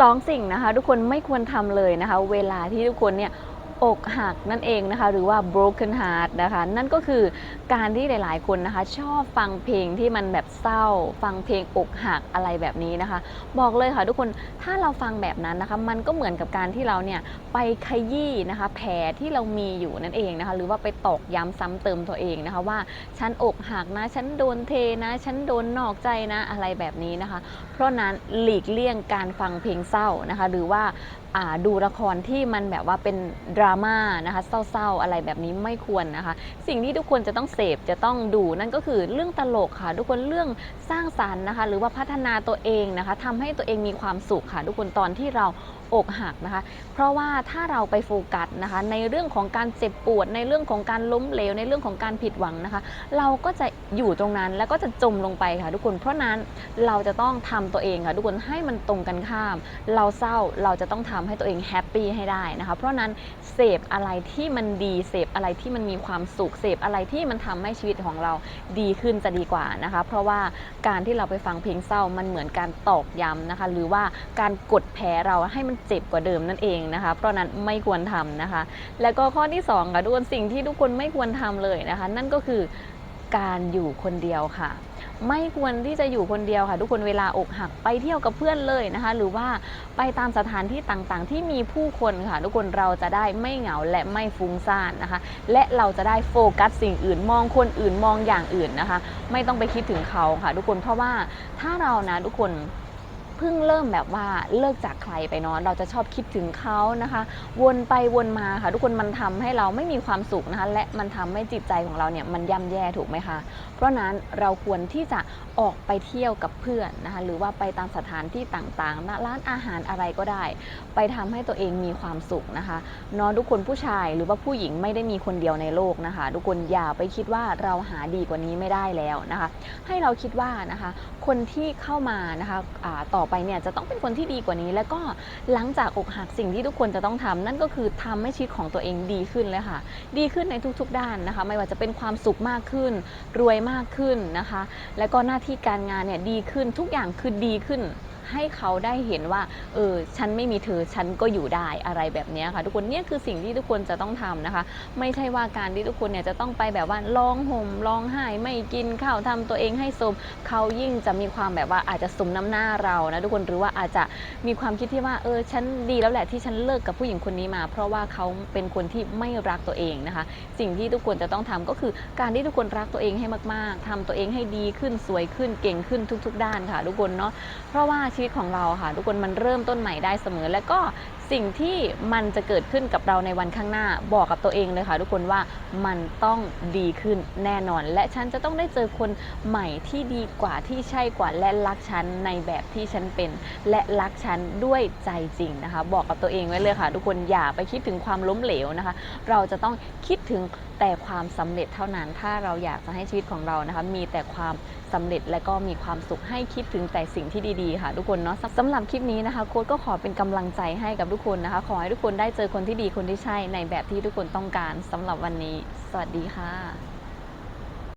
สองสิ่งนะคะ ทุกคนไม่ควรทำเลยนะคะ เวลาที่ทุกคนเนี่ย อกหักนั่นเองนะคะ หรือว่า broken heart นะคะ นั่นก็คือการที่หลาย ๆ คนนะคะ ชอบฟังเพลงที่มันแบบเศร้า ฟังเพลงอกหักอะไรแบบนี้นะคะ บอกเลยค่ะทุกคนถ้าเราฟังแบบนั้นนะคะ มันก็เหมือนกับการที่เราเนี่ยไปขยี้นะคะ แผลที่เรามีอยู่นั่นเองนะคะ หรือว่าไปตอกย้ำซ้ำเติมตัวเองนะคะว่าฉันอกหักนะฉันโดนเทนะฉันโดนนอกใจนะอะไรแบบนี้นะคะ เพราะนั้นหลีกเลี่ยงการฟังเพลงเศร้านะคะ หรือว่าอ่าดูละครที่มันแบบว่าเป็นดราม่านะคะเศร้าๆอะไรแบบนี้ไม่ควรนะคะ สิ่งที่ทุกคนจะต้องเสพจะต้องดูนั่นก็คือเรื่องตลกค่ะ ทุกคนเรื่องสร้างสรรค์นะคะ หรือว่าพัฒนาตัวเองนะคะทำให้ตัวเองมีความสุขค่ะ ทุกคนตอนที่เรา อกหักนะคะ เพราะว่าถ้าเราไปโฟกัสนะคะ ในเรื่องของการเจ็บปวด ในเรื่องของการล้มเหลว ในเรื่องของการผิดหวังนะคะ เราก็จะอยู่ตรงนั้นแล้วก็จะจมลงไปค่ะทุกคน เพราะนั้นเราจะต้องทำตัวเองค่ะทุกคนให้มันตรงกันข้าม เราเศร้าเราจะต้องทำให้ตัวเองแฮปปี้ให้ได้นะคะ เพราะนั้นเสพอะไรที่มันดีเสพอะไรที่มันมีความสุขเสพอะไรที่มันทำให้ชีวิตของเราดีขึ้นจะดีกว่านะคะ เพราะว่าการที่เราไปฟังเพลงเศร้ามันเหมือนการตอกย้ำนะคะ หรือว่าการกดแผลเราให้มันเจ็บกว่าเดิมนั่นเองนะคะ เพราะนั้นไม่ควรทำนะคะ แล้วก็ข้อที่สองค่ะทุกคนสิ่งที่ทุกคนไม่ควรทำเลยนะคะ นั่นก็คือการอยู่คนเดียวค่ะ ไม่ควรที่จะอยู่คนเดียวค่ะ ทุกคนเวลาอกหักไปเที่ยวกับเพื่อนเลยนะคะ หรือว่าไปตามสถานที่ต่างๆ ที่มีผู้คนค่ะ ทุกคนเราจะได้ไม่เหงาและไม่ฟุ้งซ่านนะคะ และเราจะได้โฟกัสสิ่งอื่นมองคนอื่นมองอย่างอื่นนะคะ ไม่ต้องไปคิดถึงเขาค่ะ ทุกคนเพราะว่าถ้าเรานะทุกคน เพิ่งเริ่มแบบว่าเลิกจากใครไปเนาะเราจะชอบคิดถึงเขานะคะ วนไปวนมาค่ะทุกคนมันทำให้เราไม่มีความสุขนะคะ และมันทำให้จิตใจของเราเนี่ยมันย่ำแย่ถูกไหมคะ เพราะนั้นเราควรที่จะออกไปเที่ยวกับเพื่อนนะคะ หรือว่าไปตามสถานที่ต่างๆนะร้านอาหารอะไรก็ได้ ไปทำให้ตัวเองมีความสุขนะคะเนาะทุกคนผู้ชายหรือว่าผู้หญิงไม่ได้มีคนเดียวในโลกนะคะ ทุกคนอย่าไปคิดว่าเราหาดีกว่านี้ไม่ได้แล้วนะคะ ให้เราคิดว่านะคะ คนที่เข้ามานะคะอ่าต่อไปเนี่ยจะต้องเป็นคนที่ดีกว่านี้ แล้วก็หลังจากอกหักสิ่งที่ทุกคนจะต้องทำนั่นก็คือทำให้ชีวิตของตัวเองดีขึ้นเลยค่ะ ดีขึ้นในทุกๆด้านนะคะ ไม่ว่าจะเป็นความสุขมากขึ้น รวยมากขึ้นนะคะ แล้วก็หน้าที่การงานเนี่ยดีขึ้นทุกอย่างคือดีขึ้น ให้เขาได้เห็นว่าเออฉันไม่มีเธอฉันก็อยู่ได้อะไรแบบนี้ค่ะ ทุกคนเนี่ยคือสิ่งที่ทุกคนจะต้องทำนะคะ ไม่ใช่ว่าการที่ทุกคนเนี่ยจะต้องไปแบบว่าร้องห่มร้องไห้ไม่กินข้าวทำตัวเองให้สมเขายิ่งจะมีความแบบว่าอาจจะสมน้ำหน้าเรานะทุกคนหรือว่าอาจจะมีความคิดที่ว่าเออฉันดีแล้วแหละที่ฉันเลิกกับผู้หญิงคนนี้มา เพราะว่าเขาเป็นคนที่ไม่รักตัวเองนะคะ สิ่งที่ทุกคนจะต้องทำก็คือการที่ทุกคนรักตัวเองให้มาก ๆทำตัวเองให้ดีขึ้นสวยขึ้นเก่งขึ้นทุก ๆ ด้านค่ะ ทุกคนเนาะเพราะว่าชีชีวิตของเราค่ะ ทุกคนมันเริ่มต้นใหม่ได้เสมอ และก็ สิ่งที่มันจะเกิดขึ้นกับเราในวันข้างหน้าบอกกับตัวเองเลยค่ะทุกคนว่ามันต้องดีขึ้นแน่นอน และฉันจะต้องได้เจอคนใหม่ที่ดีกว่าที่ใช่กว่าและรักฉันในแบบที่ฉันเป็น และรักฉันด้วยใจจริงนะคะ บอกกับตัวเองไว้เลยค่ะ ทุกคนอย่าไปคิดถึงความล้มเหลวนะคะ เราจะต้องคิดถึงแต่ความสำเร็จเท่านั้น ถ้าเราอยากจะให้ชีวิตของเรานะคะ มีแต่ความสำเร็จและก็มีความสุขให้คิดถึงแต่สิ่งที่ดีๆ ค่ะ ทุกคนเนาะสำหรับคลิปนี้นะคะโค้ดก็ขอเป็นกำลังใจให้กับทุกกคนนะคะ ขอให้ทุกคนได้เจอคนที่ดีคนที่ใช่ในแบบที่ทุกคนต้องการสำหรับวันนี้ สวัสดีค่ะ